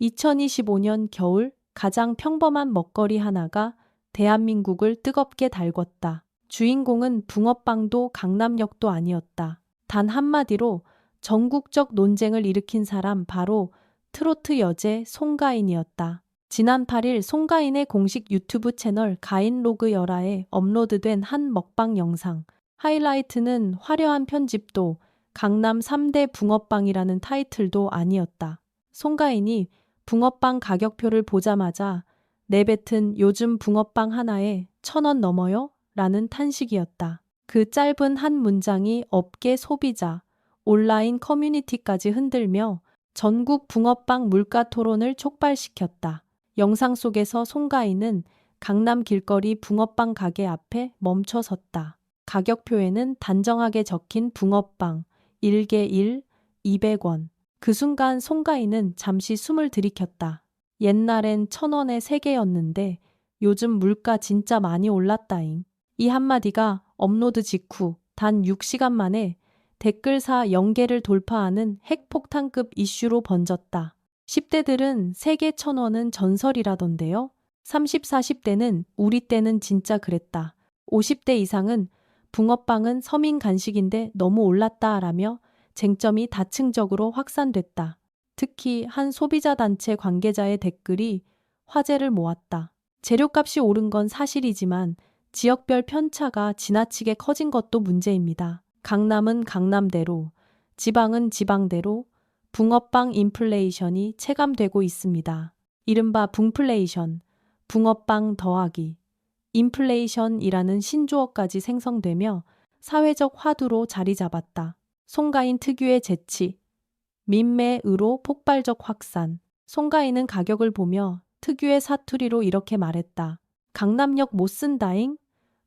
2025년 겨울 가장 평범한 먹거리 하나가 대한민국을 뜨겁게 달궜다. 주인공은 붕어빵도 강남역도 아니었다. 단 한마디로 전국적 논쟁을 일으킨 사람 바로 트로트 여제 송가인이었다. 지난 8일 송가인의 공식 유튜브 채널 가인로그 열화에 업로드된 한 먹방 영상. 하이라이트는 화려한 편집도 강남 3대 붕어빵이라는 타이틀도 아니었다. 송가인이 붕어빵 가격표를 보자마자 내뱉은 요즘 붕어빵 하나에 천 원 넘어요? 라는 탄식이었다. 그 짧은 한 문장이 업계 소비자, 온라인 커뮤니티까지 흔들며 전국 붕어빵 물가 토론을 촉발시켰다. 영상 속에서 송가인은 강남 길거리 붕어빵 가게 앞에 멈춰 섰다. 가격표에는 단정하게 적힌 붕어빵 1개 1, 200원. 그 순간 송가인은 잠시 숨을 들이켰다. 옛날엔 천 원에 세 개였는데 요즘 물가 진짜 많이 올랐다잉. 이 한마디가 업로드 직후 단 6시간 만에 댓글사 0개를 돌파하는 핵폭탄급 이슈로 번졌다. 10대들은 세계 천 원은 전설이라던데요. 30, 40대는 우리 때는 진짜 그랬다. 50대 이상은 붕어빵은 서민 간식인데 너무 올랐다 라며 쟁점이 다층적으로 확산됐다. 특히 한 소비자 단체 관계자의 댓글이 화제를 모았다. 재료값이 오른 건 사실이지만 지역별 편차가 지나치게 커진 것도 문제입니다. 강남은 강남대로, 지방은 지방대로 붕어빵 인플레이션이 체감되고 있습니다. 이른바 붕플레이션, 붕어빵 더하기, 인플레이션이라는 신조어까지 생성되며 사회적 화두로 자리 잡았다. 송가인 특유의 재치, 민매의로 폭발적 확산. 송가인은 가격을 보며 특유의 사투리로 이렇게 말했다. 강남역 못 쓴다잉?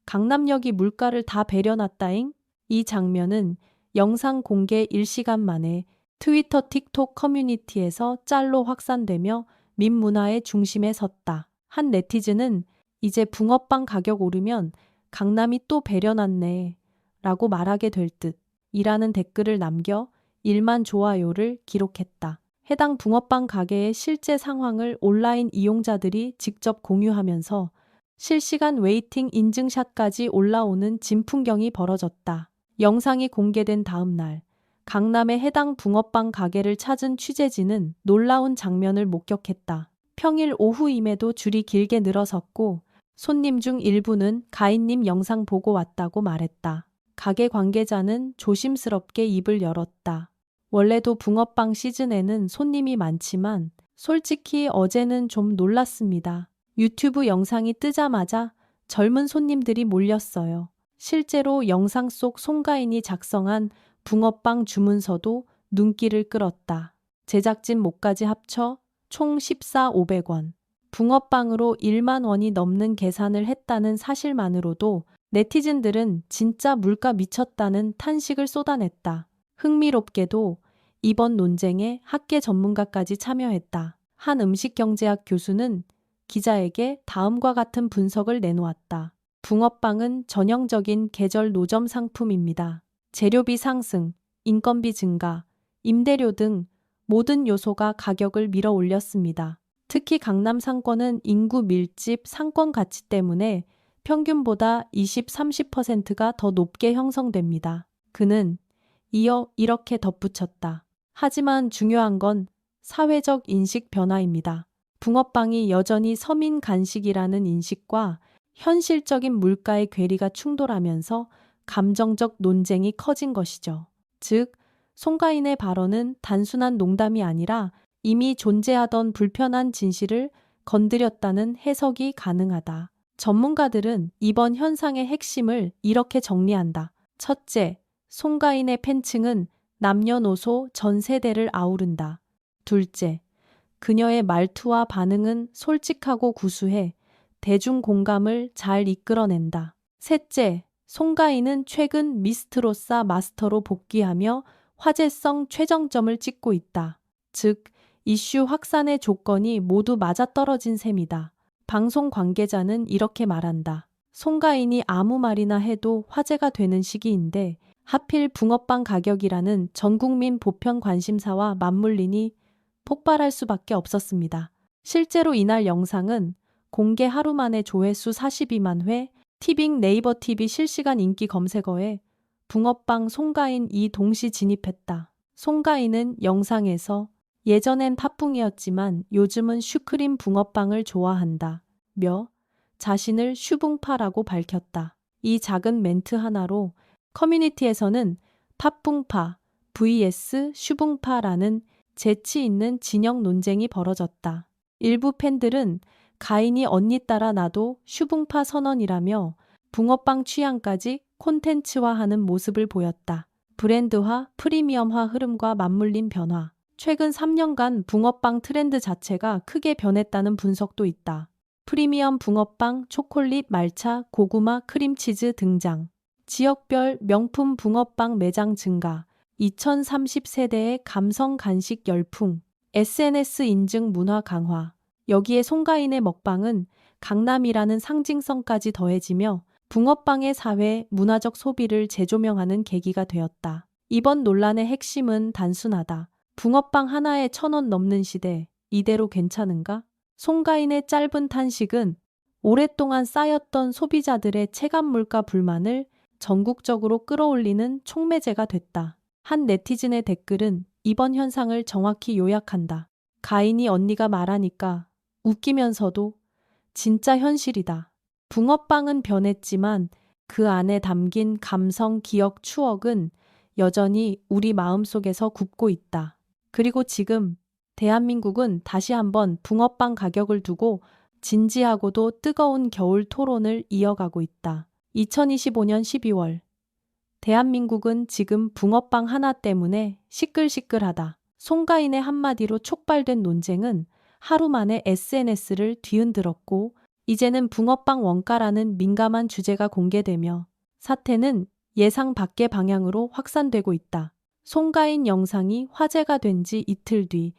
강남역이 물가를 다 배려놨다잉? 이 장면은 영상 공개 1시간 만에 트위터 틱톡 커뮤니티에서 짤로 확산되며 민문화의 중심에 섰다. 한 네티즌은 이제 붕어빵 가격 오르면 강남이 또 배려놨네 라고 말하게 될 듯 이라는 댓글을 남겨 1만 좋아요를 기록했다. 해당 붕어빵 가게의 실제 상황을 온라인 이용자들이 직접 공유하면서 실시간 웨이팅 인증샷까지 올라오는 진풍경이 벌어졌다. 영상이 공개된 다음 날, 강남의 해당 붕어빵 가게를 찾은 취재진은 놀라운 장면을 목격했다. 평일 오후임에도 줄이 길게 늘어섰고, 손님 중 일부는 가인님 영상 보고 왔다고 말했다. 가게 관계자는 조심스럽게 입을 열었다. 원래도 붕어빵 시즌에는 손님이 많지만 솔직히 어제는 좀 놀랐습니다. 유튜브 영상이 뜨자마자 젊은 손님들이 몰렸어요. 실제로 영상 속 송가인이 작성한 붕어빵 주문서도 눈길을 끌었다. 제작진 목까지 합쳐 총 14, 500원. 붕어빵으로 1만 원이 넘는 계산을 했다는 사실만으로도 네티즌들은 진짜 물가 미쳤다는 탄식을 쏟아냈다. 흥미롭게도 이번 논쟁에 학계 전문가까지 참여했다. 한 음식경제학 교수는 기자에게 다음과 같은 분석을 내놓았다. 붕어빵은 전형적인 계절 노점 상품입니다. 재료비 상승, 인건비 증가, 임대료 등 모든 요소가 가격을 밀어 올렸습니다. 특히 강남 상권은 인구 밀집 상권 가치 때문에 평균보다 20, 30%가 더 높게 형성됩니다. 그는 이어 이렇게 덧붙였다. 하지만 중요한 건 사회적 인식 변화입니다. 붕어빵이 여전히 서민 간식이라는 인식과 현실적인 물가의 괴리가 충돌하면서 감정적 논쟁이 커진 것이죠. 즉, 송가인의 발언은 단순한 농담이 아니라 이미 존재하던 불편한 진실을 건드렸다는 해석이 가능하다. 전문가들은 이번 현상의 핵심을 이렇게 정리한다. 첫째, 송가인의 팬층은 남녀노소 전 세대를 아우른다. 둘째, 그녀의 말투와 반응은 솔직하고 구수해 대중 공감을 잘 이끌어낸다. 셋째, 송가인은 최근 미스트로사 마스터로 복귀하며 화제성 최정점을 찍고 있다. 즉, 이슈 확산의 조건이 모두 맞아떨어진 셈이다. 방송 관계자는 이렇게 말한다. 송가인이 아무 말이나 해도 화제가 되는 시기인데 하필 붕어빵 가격이라는 전 국민 보편 관심사와 맞물리니 폭발할 수밖에 없었습니다. 실제로 이날 영상은 공개 하루 만에 조회수 42만 회, 티빙 네이버 TV 실시간 인기 검색어에 붕어빵 송가인 이 동시 진입했다. 송가인은 영상에서 예전엔 팥붕이었지만 요즘은 슈크림 붕어빵을 좋아한다. 며 자신을 슈붕파라고 밝혔다. 이 작은 멘트 하나로 커뮤니티에서는 팥붕파 vs 슈붕파라는 재치 있는 진영 논쟁이 벌어졌다. 일부 팬들은 가인이 언니 따라 나도 슈붕파 선언이라며 붕어빵 취향까지 콘텐츠화하는 모습을 보였다. 브랜드화, 프리미엄화 흐름과 맞물린 변화. 최근 3년간 붕어빵 트렌드 자체가 크게 변했다는 분석도 있다. 프리미엄 붕어빵, 초콜릿, 말차, 고구마, 크림치즈 등장. 지역별 명품 붕어빵 매장 증가. 2030세대의 감성 간식 열풍. SNS 인증 문화 강화. 여기에 송가인의 먹방은 강남이라는 상징성까지 더해지며 붕어빵의 사회 문화적 소비를 재조명하는 계기가 되었다. 이번 논란의 핵심은 단순하다. 붕어빵 하나에 천 원 넘는 시대, 이대로 괜찮은가? 송가인의 짧은 탄식은 오랫동안 쌓였던 소비자들의 체감 물가 불만을 전국적으로 끌어올리는 촉매제가 됐다. 한 네티즌의 댓글은 이번 현상을 정확히 요약한다. 가인이 언니가 말하니까 웃기면서도 진짜 현실이다. 붕어빵은 변했지만 그 안에 담긴 감성, 기억, 추억은 여전히 우리 마음속에서 굽고 있다. 그리고 지금 대한민국은 다시 한번 붕어빵 가격을 두고 진지하고도 뜨거운 겨울 토론을 이어가고 있다. 2025년 12월 대한민국은 지금 붕어빵 하나 때문에 시끌시끌하다. 송가인의 한마디로 촉발된 논쟁은 하루 만에 SNS를 뒤흔들었고 이제는 붕어빵 원가라는 민감한 주제가 공개되며 사태는 예상 밖의 방향으로 확산되고 있다. 송가인 영상이 화제가 된 지 이틀 뒤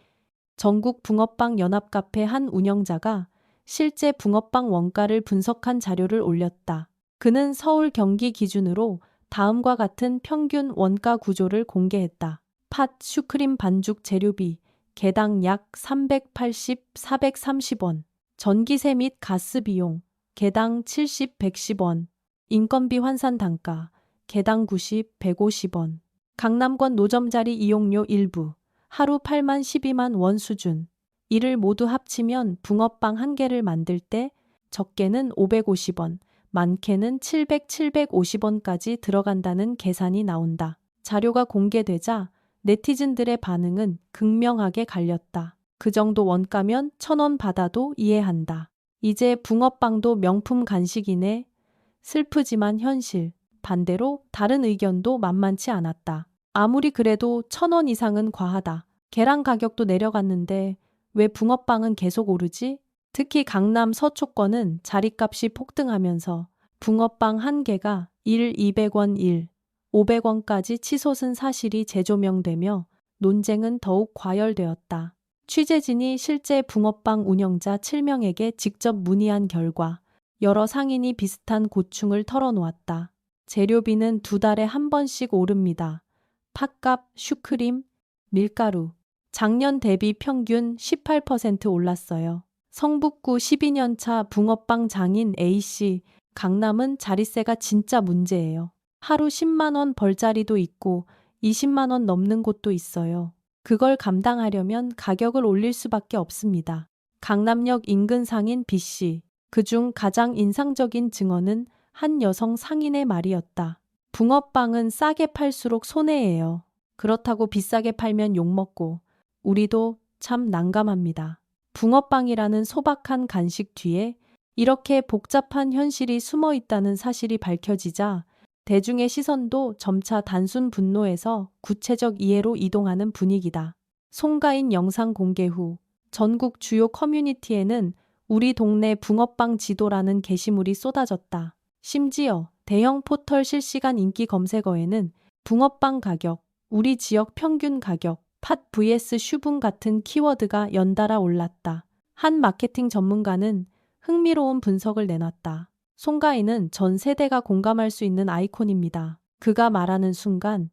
전국 붕어빵 연합 카페 한 운영자가 실제 붕어빵 원가를 분석한 자료를 올렸다. 그는 서울 경기 기준으로 다음과 같은 평균 원가 구조를 공개했다. 팥, 슈크림 반죽 재료비, 개당 약 380, 430원. 전기세 및 가스 비용, 개당 70, 110원. 인건비 환산 단가, 개당 90, 150원. 강남권 노점 자리 이용료 일부, 하루 8만 12만 원 수준. 이를 모두 합치면 붕어빵 한 개를 만들 때 적게는 550원, 많게는 700, 750원까지 들어간다는 계산이 나온다. 자료가 공개되자 네티즌들의 반응은 극명하게 갈렸다. 그 정도 원가면 천 원 받아도 이해한다. 이제 붕어빵도 명품 간식이네. 슬프지만 현실. 반대로 다른 의견도 만만치 않았다. 아무리 그래도 천 원 이상은 과하다. 계란 가격도 내려갔는데 왜 붕어빵은 계속 오르지? 특히 강남 서초권은 자리값이 폭등하면서 붕어빵 한 개가 1 200원 1, 500원까지 치솟은 사실이 재조명되며 논쟁은 더욱 과열되었다. 취재진이 실제 붕어빵 운영자 7명에게 직접 문의한 결과 여러 상인이 비슷한 고충을 털어놓았다. 재료비는 두 달에 한 번씩 오릅니다. 팥값, 슈크림, 밀가루. 작년 대비 평균 18% 올랐어요. 성북구 12년차 붕어빵 장인 A씨, 강남은 자릿세가 진짜 문제예요. 하루 10만원 벌자리도 있고 20만원 넘는 곳도 있어요. 그걸 감당하려면 가격을 올릴 수밖에 없습니다. 강남역 인근 상인 B씨. 그중 가장 인상적인 증언은 한 여성 상인의 말이었다. 붕어빵은 싸게 팔수록 손해예요. 그렇다고 비싸게 팔면 욕먹고 우리도 참 난감합니다. 붕어빵이라는 소박한 간식 뒤에 이렇게 복잡한 현실이 숨어 있다는 사실이 밝혀지자 대중의 시선도 점차 단순 분노에서 구체적 이해로 이동하는 분위기다. 송가인 영상 공개 후 전국 주요 커뮤니티에는 우리 동네 붕어빵 지도라는 게시물이 쏟아졌다. 심지어 대형 포털 실시간 인기 검색어에는 붕어빵 가격, 우리 지역 평균 가격, 팥 vs 슈붕 같은 키워드가 연달아 올랐다. 한 마케팅 전문가는 흥미로운 분석을 내놨다. 송가인은 전 세대가 공감할 수 있는 아이콘입니다. 그가 말하는 순간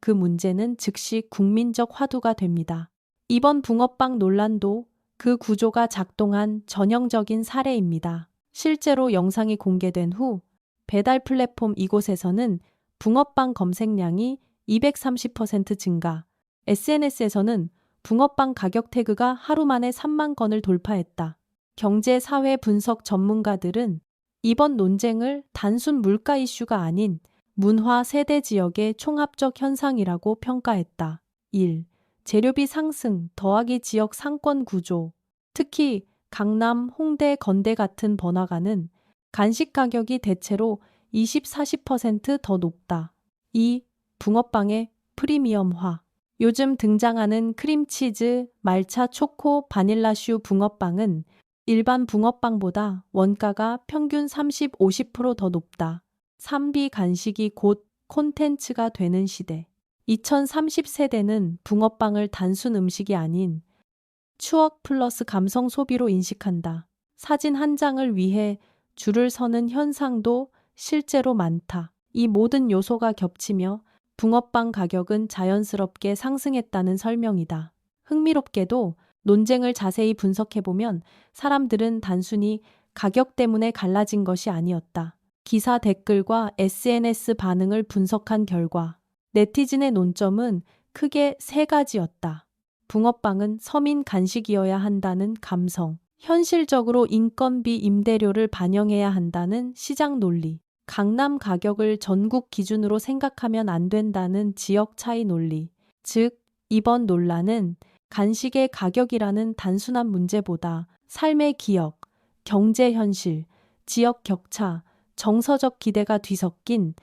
그 문제는 즉시 국민적 화두가 됩니다. 이번 붕어빵 논란도 그 구조가 작동한 전형적인 사례입니다. 실제로 영상이 공개된 후 배달 플랫폼 이곳에서는 붕어빵 검색량이 230% 증가, SNS에서는 붕어빵 가격 태그가 하루 만에 3만 건을 돌파했다. 경제 사회 분석 전문가들은 이번 논쟁을 단순 물가 이슈가 아닌 문화 세대 지역의 총합적 현상이라고 평가했다. 1. 재료비 상승 더하기 지역 상권 구조. 특히 강남, 홍대, 건대 같은 번화가는 간식 가격이 대체로 20, 40%더 높다. 2. 붕어빵의 프리미엄화. 요즘 등장하는 크림치즈, 말차, 초코, 바닐라슈 붕어빵은 일반 붕어빵보다 원가가 평균 30, 50%더 높다. 3비 간식이 곧 콘텐츠가 되는 시대. 2030세대는 붕어빵을 단순 음식이 아닌 추억 플러스 감성 소비로 인식한다. 사진 한 장을 위해 줄을 서는 현상도 실제로 많다. 이 모든 요소가 겹치며 붕어빵 가격은 자연스럽게 상승했다는 설명이다. 흥미롭게도 논쟁을 자세히 분석해보면 사람들은 단순히 가격 때문에 갈라진 것이 아니었다. 기사 댓글과 SNS 반응을 분석한 결과 네티즌의 논점은 크게 세 가지였다. 붕어빵은 서민 간식이어야 한다는 감성, 현실적으로 인건비 임대료를 반영해야 한다는 시장 논리, 강남 가격을 전국 기준으로 생각하면 안 된다는 지역 차이 논리. 즉, 이번 논란은 간식의 가격이라는 단순한 문제보다 삶의 기억, 경제 현실, 지역 격차, 정서적 기대가 뒤섞인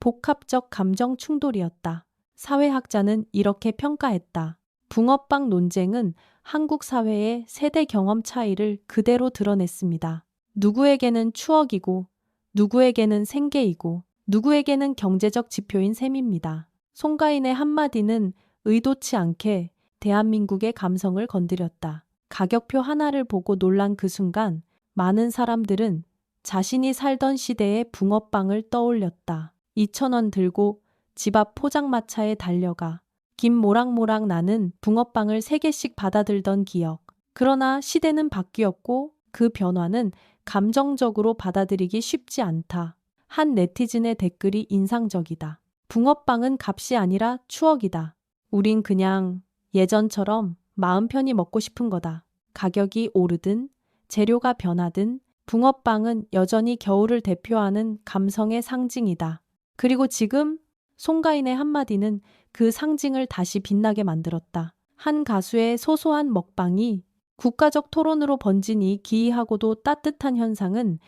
복합적 감정 충돌이었다. 사회학자는 이렇게 평가했다. 붕어빵 논쟁은 한국 사회의 세대 경험 차이를 그대로 드러냈습니다. 누구에게는 추억이고, 누구에게는 생계이고, 누구에게는 경제적 지표인 셈입니다. 송가인의 한마디는 의도치 않게 대한민국의 감성을 건드렸다. 가격표 하나를 보고 놀란 그 순간 많은 사람들은 자신이 살던 시대의 붕어빵을 떠올렸다. 2천원 들고 집 앞 포장마차에 달려가 김 모락모락 나는 붕어빵을 3개씩 받아들던 기억. 그러나 시대는 바뀌었고 그 변화는 감정적으로 받아들이기 쉽지 않다. 한 네티즌의 댓글이 인상적이다. 붕어빵은 값이 아니라 추억이다. 우린 그냥 예전처럼 마음 편히 먹고 싶은 거다. 가격이 오르든 재료가 변하든 붕어빵은 여전히 겨울을 대표하는 감성의 상징이다. 그리고 지금 송가인의 한마디는 그 상징을 다시 빛나게 만들었다. 한 가수의 소소한 먹방이 국가적 토론으로 번진 이 기이하고도 따뜻한 현상은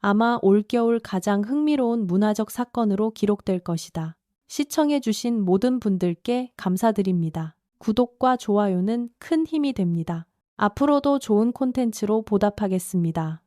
아마 올겨울 가장 흥미로운 문화적 사건으로 기록될 것이다. 시청해주신 모든 분들께 감사드립니다. 구독과 좋아요는 큰 힘이 됩니다. 앞으로도 좋은 콘텐츠로 보답하겠습니다.